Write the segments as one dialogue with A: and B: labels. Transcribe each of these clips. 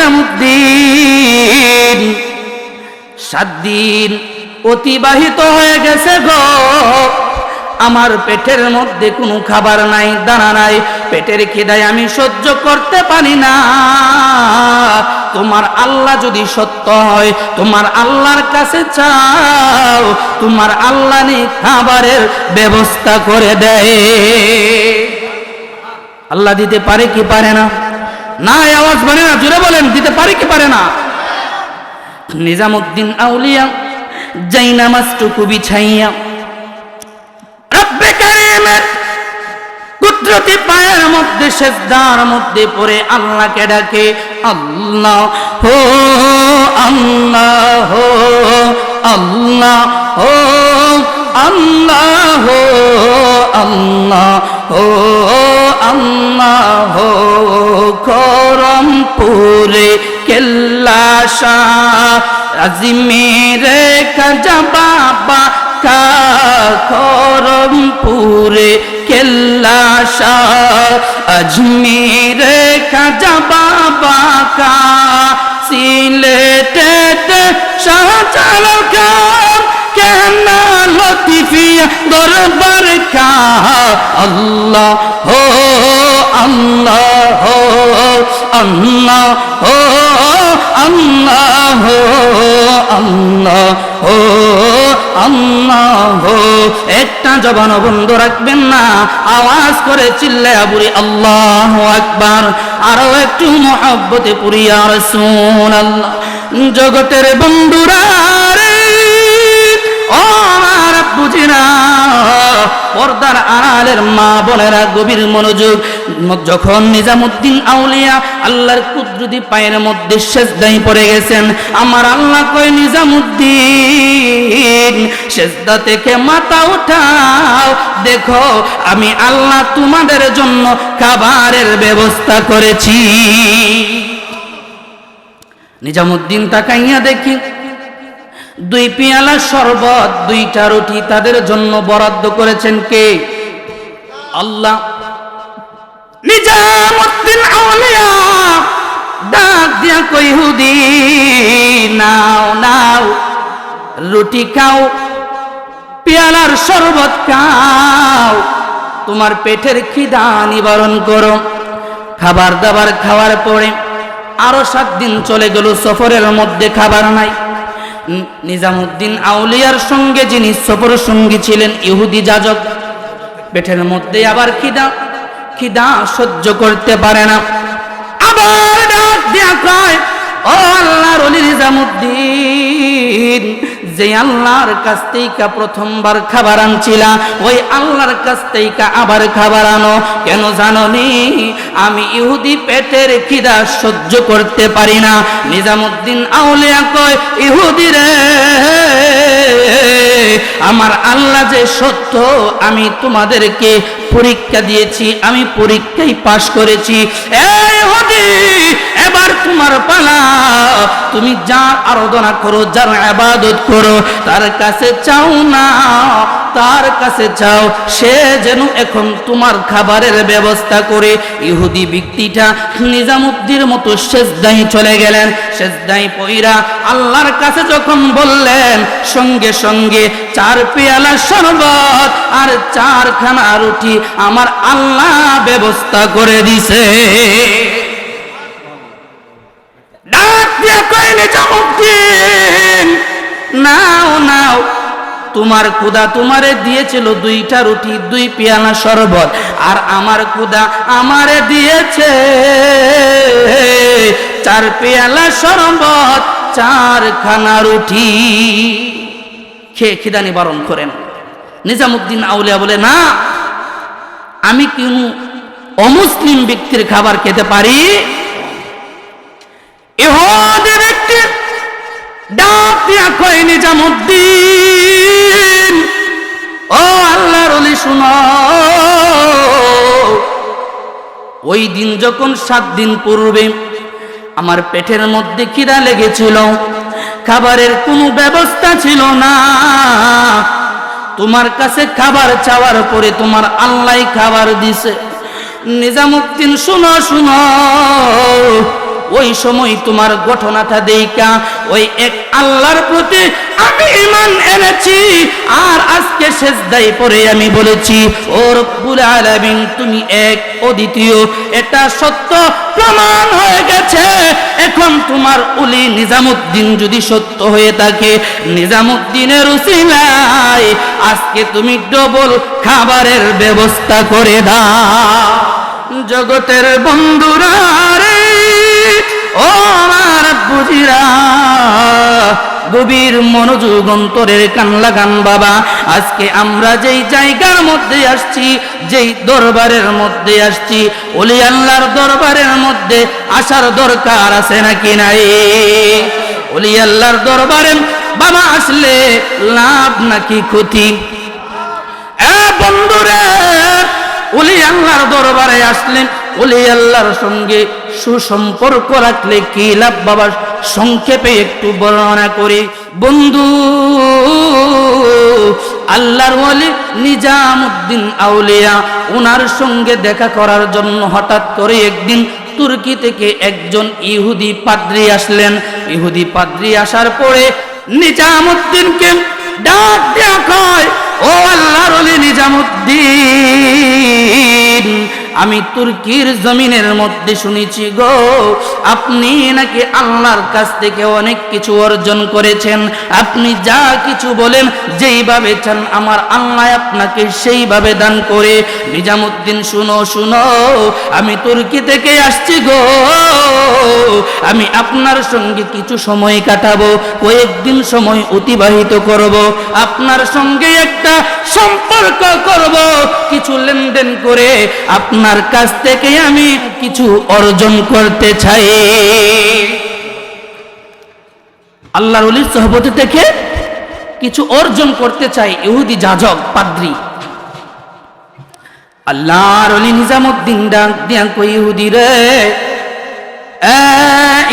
A: নিজামুদ্দিন সাত দিন অতিবাহিত হয়ে গেছে গো। আমার পেটের মধ্যে কোনো খাবার নাই, দানা নাই। পেটের খিদায় আমি সহ্য করতে পারি না। তোমার আল্লাহ যদি সত্য হয়, তোমার আল্লাহর কাছে চাও, তোমার আল্লাহ নি খাবারের ব্যবস্থা করে দেয়। আল্লাহ দিতে পারে কি পারে না? না এই আওয়াজ বলে না জুড়ে বলেন, দিতে পারে কি পারে না? নিজামুদ্দিন আউলিয়া, যাই নামাজটুকু বিছাইয়া কুদরতি পায়ের মধ্যে মধ্যে আল্লাহকে ডাকে, আল্লাহ হো আল্লাহ হো আল্লাহ হো আল্লাহ হো আল্লাহ হো। আল্লাহ করমপুরে কেল্লা শাহ। আজমিরে কাজা বাবা কা করমপুরে কেল্লা শাহ। আজমিরে কাজা বাবা কা সিলেটেতে শাহজাল খান। কেন লতিফিয়া দরবার কা আল্লাহ হো আল্লাহ হো আল্লাহ হো আল্লাহ হো আল্লাহ হো আল্লাহ হো একটা জবান বন্ধ রাখবেন না, আওয়াজ করে চিল্লে বুড়ি আল্লাহ আকবার। আরও একটু মহব্বতে পুরিয়া রসুন আল্লাহ জগতের বন্ধুরা আমার বুঝিনা পর্দার আড়ালের মা বোনেরা গভীর মনোযোগ, যখন নিজামুদ্দিন আউলিয়া আল্লাহর পায়ের মধ্যে পড়ে গেছেন, আমার আল্লাহ নিজামুদ্দিন থেকে মাথা উঠাও। দেখো, আমি আল্লাহ তোমাদের জন্য খাবারের ব্যবস্থা করেছি। নিজামুদ্দিন তাকাইয়া দেখি দুই পেয়ালা শরবত, দুইটা রুটি তাদের জন্য বরাদ্দ করেছেন কে? আল্লাহ। নিজামুদ্দিন আউলিয়া, ডাক দিয়া কই নাও নাও, রুটি খাও, পেয়ালার শরবত খাও, তোমার পেটের খিদা নিবারণ করো। খাবার দাবার খাওয়ার পরে আরও সাত দিন চলে গেল, সফরের মধ্যে খাবার নাই। নিজামুদ্দিন আউলিয়ার সঙ্গে যিনি সফর সঙ্গী ছিলেন, ইহুদি যাজক, পেটের মধ্যে আবার খিদা খিদা সহ্য করতে পারে না। আবার ডাক দেয়া কয়, ও আল্লাহর নিজামুদ্দিন যে আল্লাহর কাছ থেকে প্রথমবার খাবার আনছিলা, ওই আল্লাহর কাছ থেকে আবার খাবার আনো। কেন জানো নি আমি ইহুদি পেটের খিদা সহ্য করতে পারি না। নিজামুদ্দিন আউলিয়া কয়, ইহুদি রে, আমার আল্লাহ যে সত্য, আমি তোমাদেরকে পরীক্ষা দিয়েছি, আমি পরীক্ষায় পাশ করেছি। এই তোমার পালা। তুমি যার আরাধনা করো, যার আবাদত করো, তার কাছে চাও না, তার কাছে চাও। সে যেন এখন তোমার খাবারের ব্যবস্থা করে। ইহুদি ব্যক্তিটা নিজামুদ্দির মতো শেষদাই চলে গেলেন। শেষদাই পইরা আল্লাহর কাছে যখন বললেন, সঙ্গে সঙ্গে চার পেয়ালা শরবত আর চারখানা রুটি আমার আল্লাহ ব্যবস্থা করে দিছে। নাও নাও। তোমার খুদা তোমারে দিয়েছিল দুইটা রুটি, দুই পেয়ালা শরবত। আর আমার খুদা আমারে দিয়েছে চার পেয়ালা শরবত, চারখানা রুটি। খেয়ে খিদা নিবারণ করেন। নিজামুদ্দিন আউলিয়া বলে, না, আমি কোন অমুসলিম ব্যক্তির খাবার খেতে পারি ইহুদি ব্যক্তি ডাক দিয়া কয় নিজামুদ্দিন, ও আল্লাহর অলি, শুনো। ওই দিন যখন সাত দিন পূর্বে আমার পেটের মধ্যে খিদা লেগেছিল, খাবারের কোনো ব্যবস্থা ছিল না। তোমার কাছে খাবার চাওয়ার পরে তোমার আল্লাহ খাবার দিছে। নিজামুদ্দিন, শুনো শুনো। ওই সময় তোমার ঘটনাটা দেইকা ওই এক আল্লাহর প্রতি আমি ইমান এনেছি, আর আজকে শেষ দায়ী পরে আমি বলেছি, ও রব্বুল আলামিন, তুমি এক অদ্বিতীয়। এটা সত্য প্রমাণ হয়ে গেছে। এখন তোমার উলি নিজামুদ্দিন যদি সত্য হয়ে থাকে, নিজামুদ্দিনের উসিলায় আজকে তুমি ডবল খাবারের ব্যবস্থা করে দাও। জগতের বন্ধুরা ও আমার বুঝিরা গভীর মনোযোগ অন্তরের কান লাগান বাবা। আজকে আমরা যেই জায়গার মধ্যে আসছি, যেই দরবারের মধ্যে আসছি, ওলি আল্লাহর দরবারের মধ্যে আসার দরকার আছে নাকি নাই? ওলি আল্লাহর দরবারে বাবা আসলে লাভ নাকি ক্ষতি? বন্ধুরে, ওলি আল্লাহর দরবারে আসলেন, ওলি আল্লাহর সঙ্গে সুসম্পর্ক রাখলে কি লাভ বাবা? সংক্ষেপে একটু বর্ণনা করি। বন্ধু, আল্লাহর ওলি নিজামুদ্দিন আউলিয়া ওনার সঙ্গে দেখা করার জন্য হঠাৎ করে একদিন তুর্কি থেকে একজন ইহুদি পাদ্রি আসলেন। ইহুদি পাদ্রি আসার পরে নিজামুদ্দিনকে ডাক দেয়া কয় ও আল্লাহর ওলি নিজামুদ্দিন আমি তুর্কির জমিনের মধ্যে শুনেছি গো, আপনি নাকি আল্লাহর কাছ থেকে অনেক কিছু অর্জন করেছেন। আপনি যা কিছু বলেন, যেইভাবে চান আমার আল্লাহ আপনাকে সেইভাবে দান করে। নিজামুদ্দিন, শুনো শুনো, আমি তুর্কি থেকে আসছি গো। আমি আপনার সঙ্গে কিছু সময় কাটাবো, কয়েকদিন সময় অতিবাহিত করব। আপনার সঙ্গে একটা সম্পর্ক করব। কিছু লেনদেন করে আপনার কাছ থেকে আমি কিছু অর্জন করতে চাই। আল্লাহর অলির সহবতি থেকে কিছু অর্জন করতে চাই, ইহুদি যাজক, পাদ্রী। আল্লাহর অলি নিজামুদ্দিন ডাক দিয়া কই ইহুদি রে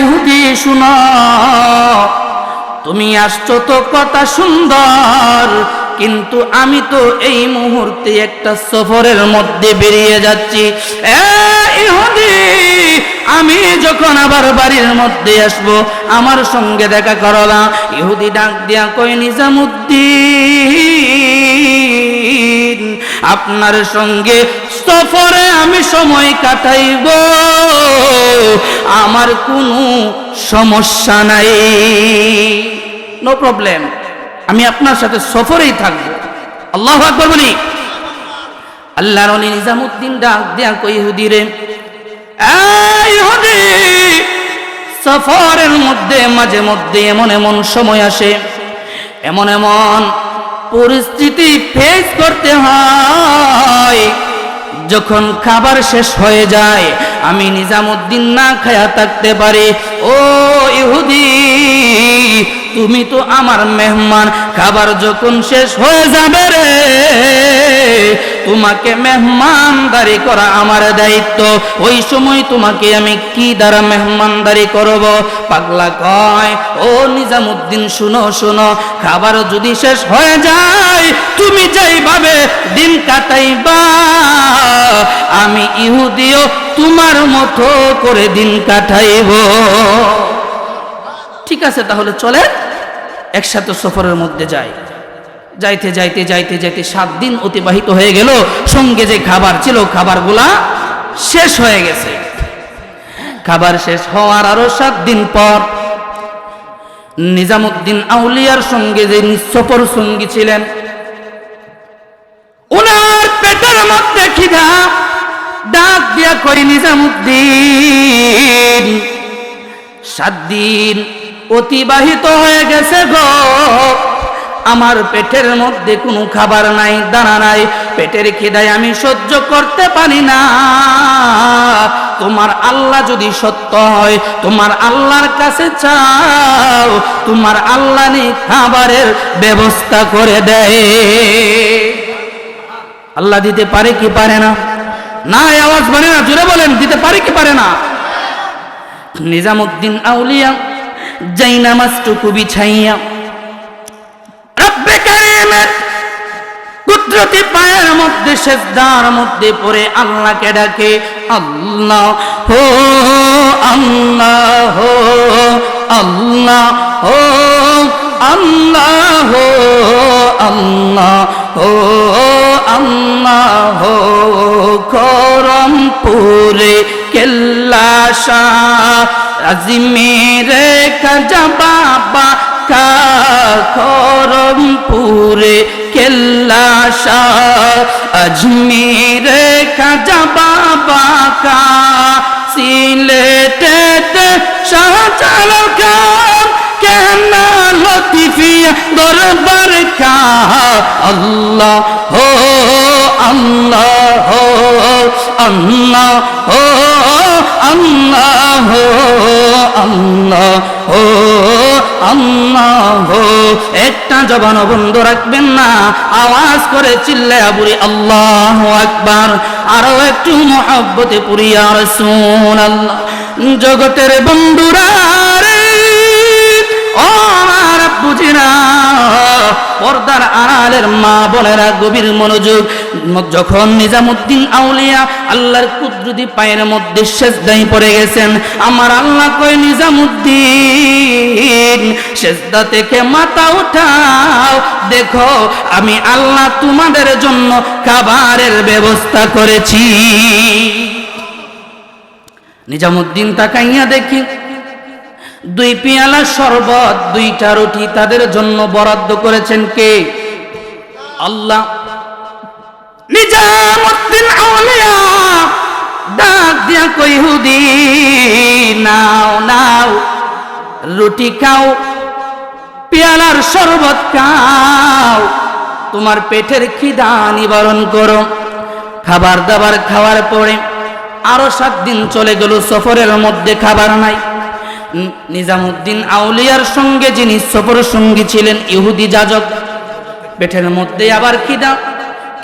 A: ইহুদি শুনো, তুমি আসছো তো কথা সুন্দর কিন্তু আমি তো এই মুহূর্তে একটা সফরের মধ্যে বেরিয়ে যাচ্ছি। আমি যখন আবার বাড়ির মধ্যে আসব, আমার সঙ্গে দেখা করলা ইহুদি ডাক দিয়া কই নিজামুদ্দিন, আপনার সঙ্গে সফরে আমি সময় কাটাইব। আমার কোনো সমস্যা নাই। নো প্রবলেম আমি আপনার সাথে সফরেই থাকব। আল্লাহ আকবর বলি। আল্লাহ রনি নিজামুদ্দিন ডাক দেয়া কই হুদিরে সফরের মধ্যে, মাঝে মধ্যে এমন এমন সময় আসে, এমন এমন পরিস্থিতি ফেস করতে হয়, যখন খাবার শেষ হয়ে যায়, আমি নিজামুদ্দিন না খায়া থাকতে পারি। ও ইহুদি তুমি তো আমার মেহমান, খাবার যখন শেষ হয়ে যাবে রে, তোমাকে মেহমানদারি করা আমার দায়িত্ব। ওই সময় তোমাকে আমি কি দ্বারা মেহমানদারি করব? পাগলা কয়, ও নিজামুদ্দিন, শুনো শুনো, খাবার যদি শেষ হয়ে যায়, তুমি যেইভাবে দিন কাটাইবা, আমি ইহুদিও তোমার মতো করে দিন কাটাইব। ঠিক আছে, তাহলে চলে একসাথে সফরের মধ্যে যাই। যাইতে যাইতে যাইতে যাইতে সাত দিন অতিবাহিত হয়ে গেল। সঙ্গে যে খাবার ছিল, খাবারগুলা শেষ হয়ে গেছে। খাবার শেষ হওয়ার আরও সাত দিন পর নিজামুদ্দিন আউলিয়ার সঙ্গে যে সফর সঙ্গী ছিলেন ওনার পেটের মধ্যে খিদা, ডাক দিয়া কই নিজামুদ্দিন, সাত দিন অতিবাহিত হয়ে গেছে গো। আমার পেটের মধ্যে কোনো খাবার নাই, দানা নাই। পেটের খিদায় আমি সহ্য করতে পারি না। তোমার আল্লাহ যদি সত্য হয়, তোমার আল্লাহর কাছে চাও, তোমার আল্লাহ নি খাবারের ব্যবস্থা করে দেয়। আল্লাহ দিতে পারে কি পারে না? না আওয়াজ মানে না জুড়ে বলেন, দিতে পারে কি পারে না? নিজামুদ্দিন আউলিয়া যাই নামাজটুকু বিছাইয়া রব্বে কারিমের কুদরতি পায়ের মধ্যে, সেজদার মধ্যে পড়ে আল্লাহকে ডাকে, আল্লাহ হো আল্লাহ হো আল্লাহ হো আল্লাহ হো আল্লাহ হো আল্লাহ হো করমপুরে কেল্লা শাহ আজমেরে কাজা বাবা কা খরমপুরে কেল্লা শাহ। আজমেরে কাজা বাবা কা কেন লতিফিয়া দরবার কা। আল্লাহ হো আল্লাহ হো আল্লাহ হো। আল্লাহ আল্লাহ হো আল্লাহ। একটা জবান বন্ধ রাখবেন না, আওয়াজ করে চিল্লায়া বুড়ি আল্লাহ আকবার। আরও একটু মহাব্বতে পুরিয়া রসুন আল্লাহ জগতের বন্ধুরা পর্দার আড়ালের মা বোনেরা গভীর মনোযোগ, যখন নিজামুদ্দিন আউলিয়া আল্লাহর কুদরতি পায়ের মধ্যে শেষদাই পড়ে গেছেন, আমার আল্লাহ কয়, নিজামুদ্দিন শেষদা থেকে মাথা উঠাও, দেখো, আমি আল্লাহ তোমাদের জন্য খাবারের ব্যবস্থা করেছি। নিজামুদ্দিন তাকাইয়া দেখি দুই পিয়ালা শরবত, দুইটা রুটি তাদের জন্য বরাদ্দ করেছেন কে? আল্লাহ। নিজামুদ্দিন আউলিয়া, ডাক দিয়া কই হুদি, নাও নাও, রুটি খাও, পেয়ালার শরবত খাও, তোমার পেটের খিদা নিবারণ করো। খাবার দাবার খাওয়ার পরে আরও সাত দিন চলে গেল, সফরের মধ্যে খাবার নাই। নিজামুদ্দিন আউলিয়ার সঙ্গে যিনি সফর সঙ্গী ছিলেন, ইহুদি যাজক। পেটের মধ্যে আবার খিদা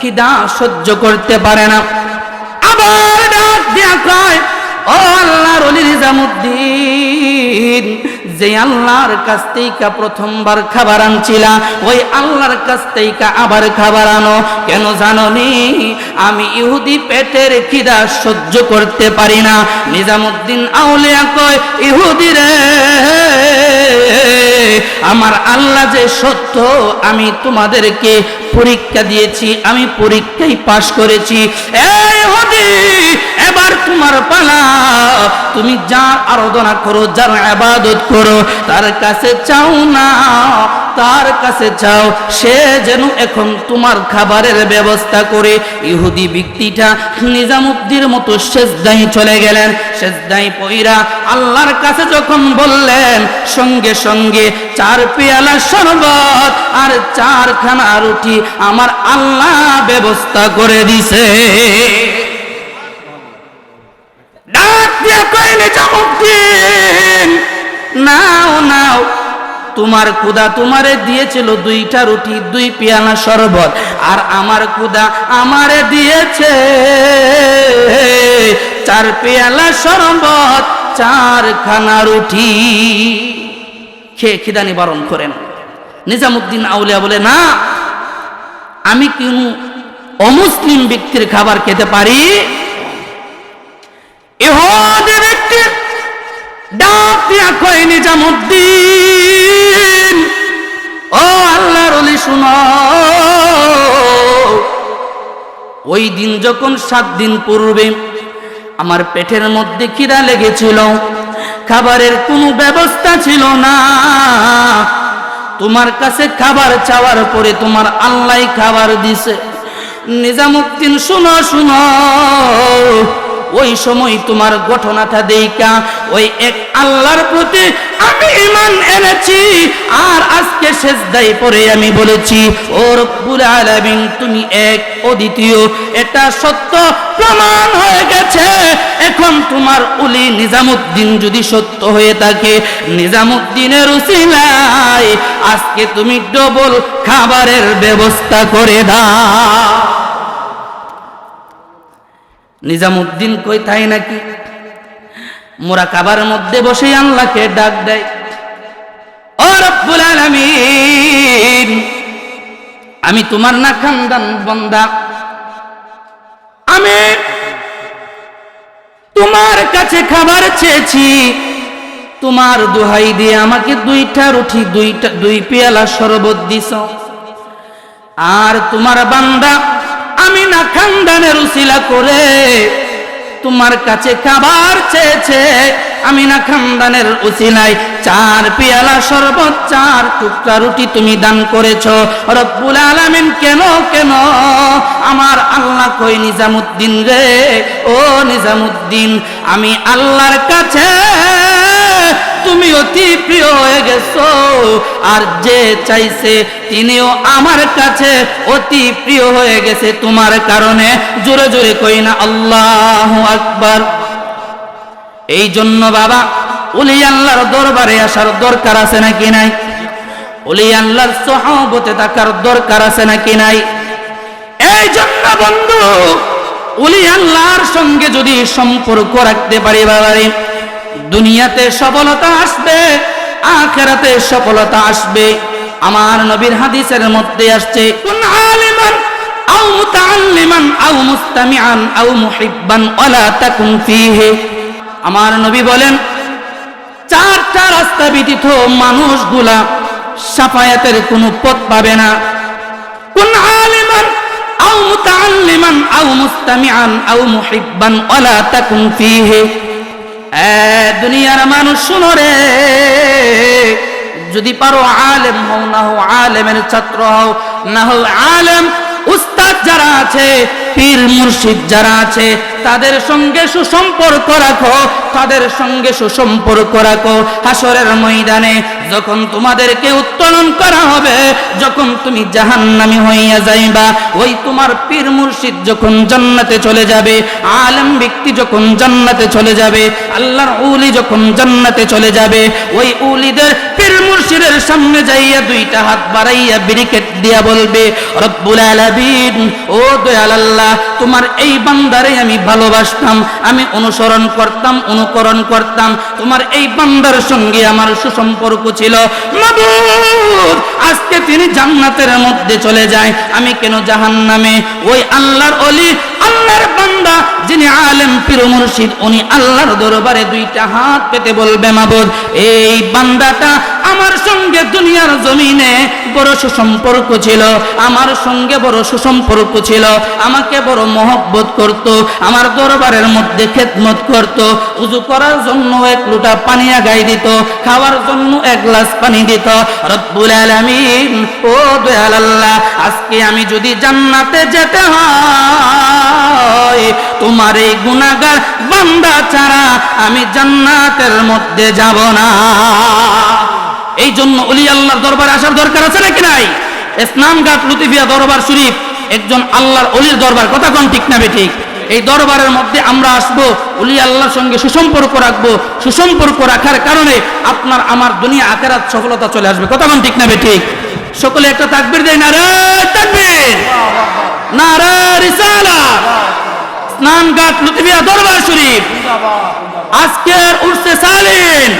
A: খিদা সহ্য করতে পারে না। আবার ডাক দিয়া কয় ও আল্লাহর নিজামুদ্দিন, যে আল্লাহর কাছ থেকে প্রথমবার খাবার আনছিলা, ওই আল্লাহর কাছ থেকে আবার খাবার আনো। কেন জানো নি আমি ইহুদি পেটের খিদা সহ্য করতে পারি না। নিজামুদ্দিন আউলিয়া কয়, ইহুদি রে, আমার আল্লাহ যে সত্য, আমি তোমাদেরকে পরীক্ষা দিয়েছি, আমি পরীক্ষায় পাশ করেছি। এই ইহুদি এবার তোমার পালা। তুমি যার আরাধনা করো, যার আবাদত করো, তার কাছে চাও না, তার কাছে চাও। সে যেন এখন তোমার খাবারের ব্যবস্থা করে ইহুদি ব্যক্তিটা নিজামুদ্দির মতো শেষদাই চলে গেলেন। শেষদাই পইরা আল্লাহর কাছে যখন বললেন, সঙ্গে সঙ্গে চার পেয়ালা শরবত আর চারখানা রুটি আমার আল্লাহ ব্যবস্থা করে দিছে। নিজামুদ্দিন নাও নাও। তোমার খুদা তোমারে দিয়েছিল দুইটা রুটি, দুই পেয়ালা শরবত। আর আমার খুদা আমারে দিয়েছে চার পেয়ালা শরবত, চারখানা রুটি। খেয়ে খিদা নিবারণ করেন। নিজামুদ্দিন আউলিয়া বলে, না, আমি কোন অমুসলিম ব্যক্তির খাবার খেতে পারি ইহুদি ব্যক্তি ডাক দিয়া কয় ও আল্লাহর অলি, শুনো। ওই দিন যখন সাত দিন পূর্বে আমার পেটের মধ্যে খিদা লেগেছিল, খাবারের কোনো ব্যবস্থা ছিল না। তোমার কাছে খাবার চাওয়ার পরে তোমার আল্লাহ খাবার দিছে। নিজামুদ্দিন, শুনো শুনো। ওই সময় তোমার ঘটনাটা দেইকা ওই এক আল্লাহর প্রতি আমি ইমান এনেছি, আর আজকে দায়ী পরে আমি বলেছি, ও রব্বুল আলামিন, তুমি এক অদ্বিতীয়। এটা সত্য প্রমাণ হয়ে গেছে। এখন তোমার উলি নিজামুদ্দিন যদি সত্য হয়ে থাকে, নিজামুদ্দিনের উসিলায় আজকে তুমি ডবল খাবারের ব্যবস্থা করে দাও। নিজামুদ্দিন কই তাই নাকি? মোরা কাবার মধ্যে বসে আল্লাহকে ডাক দেয়। আমি তোমার না খানদান বন্দা। আমি তোমার কাছে খাবার চেয়েছি। তোমার দোহাই দিয়ে আমাকে দুইটা রুটি, দুইটা, দুই পেয়ালা শরবত দিছ। আর তোমার বান্দা আমি না খানদানের উসিলা করে তোমার কাছে খাবার চেয়েছে। আমি না খানদানের উসিলায় চার পেয়ালা শরবত, চার টুকরা রুটি তুমি দান করেছ। রব্বুল আলামিন কেন কেন? আমার আল্লাহ কই নিজামুদ্দিন রে? ও নিজামুদ্দিন, আমি আল্লাহর কাছে তুমি অতি প্রিয় হয়ে গেছো। আর যে চাইছে তিনিও আমার কাছে অতি প্রিয় হয়ে গেছে। তোমার কারণে জোরে জোরে কই না, আল্লাহ আকবার। এই জন্য বাবা উলি আল্লাহর দরবারে আসার দরকার আছে নাকি নাই? উলি আল্লাহর সহবতে থাকার দরকার আছে নাকি নাই? এই জন্য বন্ধু উলি আল্লাহর সঙ্গে যদি সম্পর্ক রাখতে পারি বাবারে দুনিয়াতে সফলতা আসবে, আখেরাতে সফলতা আসবে। আমার নবীর হাদিসের মধ্যে আসছে, কোন আমার নবী বলেন, চারটা রাস্তা ব্যতীত মানুষগুলা সাফায়াতের কোনো পথ পাবে না। কোন আলিমান আও মুতাআল্লিমান আও মুস্তামিআন আও মুহিব্বান ওয়ালা তাকুন ফীহি। দুনিয়ার মানুষ শুনো রে। যদি পারো আলেম হও, না হও আলেমের ছাত্র হও, না হও আলেম উস্তাদ যারা আছে, পীর মুর্শিদ যারা আছে তাদের সঙ্গে সুসম্পর্ক রাখো, তাদের সঙ্গে সুসম্পর্ক রাখো। হাসরের ময়দানে যখন তোমাদেরকে উত্তোলন করা হবে, যখন তুমি জাহান্নামী হইয়া যাইবা, ওই তোমার পীর মুর্শিদ যখন জান্নাতে চলে যাবে, আলেম ব্যক্তি যখন জান্নাতে চলে যাবে, আল্লাহর উলি যখন জান্নাতে চলে যাবে, ওই উলিদের পীর মুর্শিদের সামনে যাইয়া দুইটা হাত বাড়াইয়া ব্রিকেট দিয়া বলবে, রব্বুল আলামিন, ও দয়াল আল্লাহ, তোমার এই বান্দারে আমি ভালোবাসতাম, আমি অনুসরণ করতাম, অনুকরণ করতাম। তোমার এই বান্দার সঙ্গে আমার সুসম্পর্ক ছিল। আজকে তিনি জান্নাতের মধ্যে চলে যায়। আমি কেন জাহান নামে ওই আল্লাহর অলি, আল্লাহর বান্দা, যিনি আলেম, পীর মুর্শিদ, উনি আল্লাহর দরবারে দুইটা হাত পেতে বলবে, মাবুদ। এই বান্দাটা আমার সঙ্গে দুনিয়ার জমিনে বড় সুসম্পর্ক ছিল, আমার সঙ্গে বড় সুসম্পর্ক ছিল, আমাকে বড় মহব্বত করত, আমার দরবারের মধ্যে খেদমত করত, উজু করার জন্য এক লোটা পানি আগাই দিত, খাওয়ার জন্য এক গ্লাস পানি দিত। রব্বুল আলামিন, ও দয়াল আল্লাহ, আজকে আমি যদি জান্নাতে যেতে হয় তোমার এই গুনাহগার বান্দা ছাড়া আমি জান্নাতের মধ্যে যাব না। এই জন্য অলি আল্লাহর দরবারে আসার দরকার আছে নাকি নাই? স্নানঘাট লুতিফিয়া দরবার শরীফ একজন আল্লাহর অলির দরবার, কথা কোন ঠিক না ঠিক এই দরবারের মধ্যে আমরা আসব অলি আল্লাহর সঙ্গে সুসম্পর্ক রাখব, সুসম্পর্ক রাখার কারণে আপনার আমার দুনিয়া আখেরাত সফলতা চলে আসবে, কথা কোন ঠিক না ঠিক সকলে একটা তাকবির দেয় না রে তাকবির! না রে রিসালা স্নানঘাট লুতিফিয়া দরবার শরীফ। আজকের উর্সে সালিন